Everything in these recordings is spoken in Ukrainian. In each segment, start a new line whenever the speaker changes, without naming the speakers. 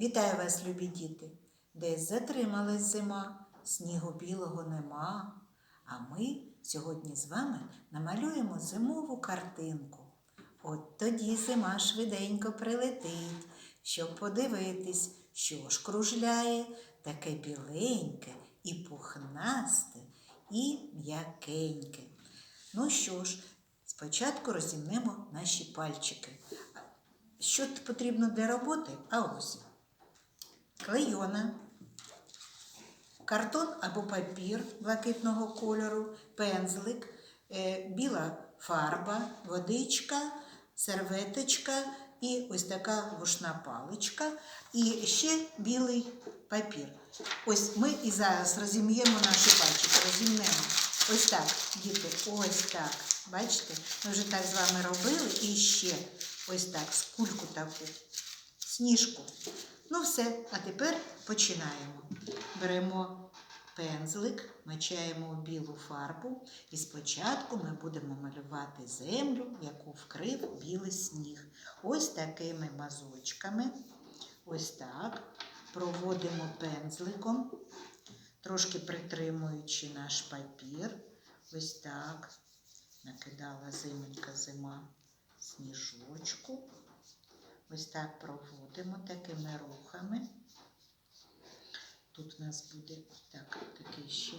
Вітаю вас, любі діти! Десь затрималась зима, снігу білого нема. А ми сьогодні з вами намалюємо зимову картинку. От тоді зима швиденько прилетить, щоб подивитись, що ж кружляє таке біленьке і пухнасте, і м'якеньке. Ну що ж, спочатку розімнемо наші пальчики. Що потрібно для роботи? А ось клейона, картон або папір блакитного кольору, пензлик, е, біла фарба, водичка, серветочка і ось така вушна паличка, і ще білий папір. Ось ми і зараз розім'ємо наші пальчики, розімнемо. Ось так, діти, ось так. Бачите? Ми вже так з вами робили і ще ось так, скульку таку, сніжку. Все, а тепер починаємо. Беремо пензлик, мочаємо у білу фарбу і спочатку ми будемо малювати землю, яку вкрив білий сніг. Ось такими мазочками. Ось так. Проводимо пензликом, трошки притримуючи наш папір. Ось так. Накидала зименька зима сніжочку. Ось так проводимо такими рухами. Тут у нас буде так, такий ще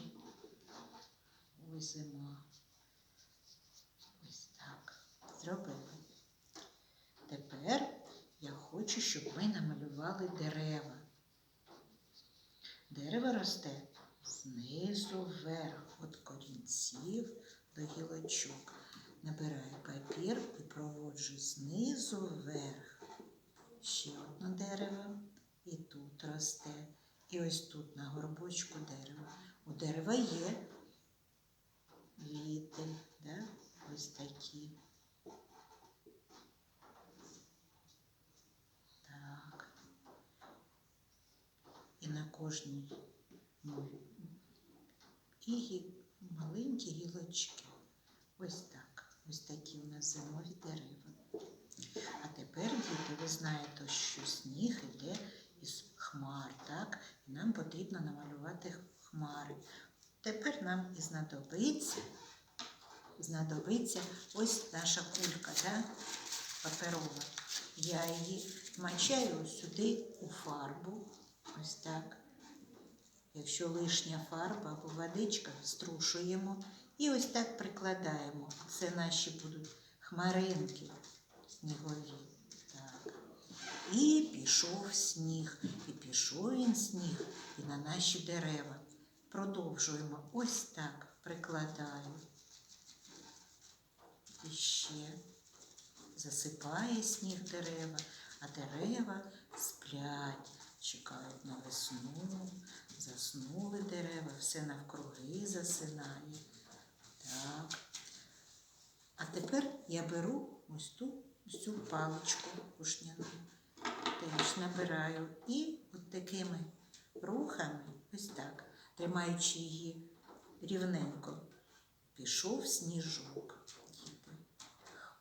ось. Ось так. Зробили. Тепер я хочу, щоб ми намалювали дерева. Дерево росте знизу вверх, від корінців до гілочок. Набираю папір і проводжу знизу вверх. Ще одне дерево і тут росте. І ось тут на горбочку дерева. У дерева є віти, да? ось такі. Так. І на кожній і маленькі гілочки. Ось так. Ось такі у нас зимові дерева. Ви знаєте, що сніг іде із хмар, так? І нам потрібно намалювати хмари. Тепер нам і знадобиться, знадобиться ось наша кулька, да? паперова. Я її вмочаю сюди у фарбу. Ось так. Якщо лишня фарба або водичка, струшуємо і ось так прикладаємо. Це наші будуть хмаринки снігові. І пішов сніг. І пішов він сніг і на наші дерева. Продовжуємо ось так прикладаю. І ще засипає сніг дерева, а дерева сплять, чекають на весну, заснули дерева, все навкруги засинає. Так. А тепер я беру ось ту ось цю паличку пушняну, теж набираю і от такими рухами, ось так, тримаючи її рівненько, пішов сніжок.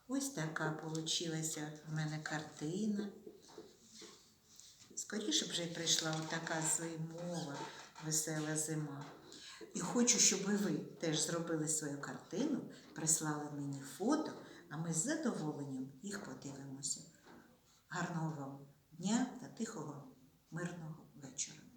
Ось така получилася в мене картина. Скоріше вже прийшла отака зимова, весела зима. І хочу, щоб ви теж зробили свою картину, прислали мені фото, а ми з задоволенням їх подивимося. Гарного вам дня та тихого, мирного вечора.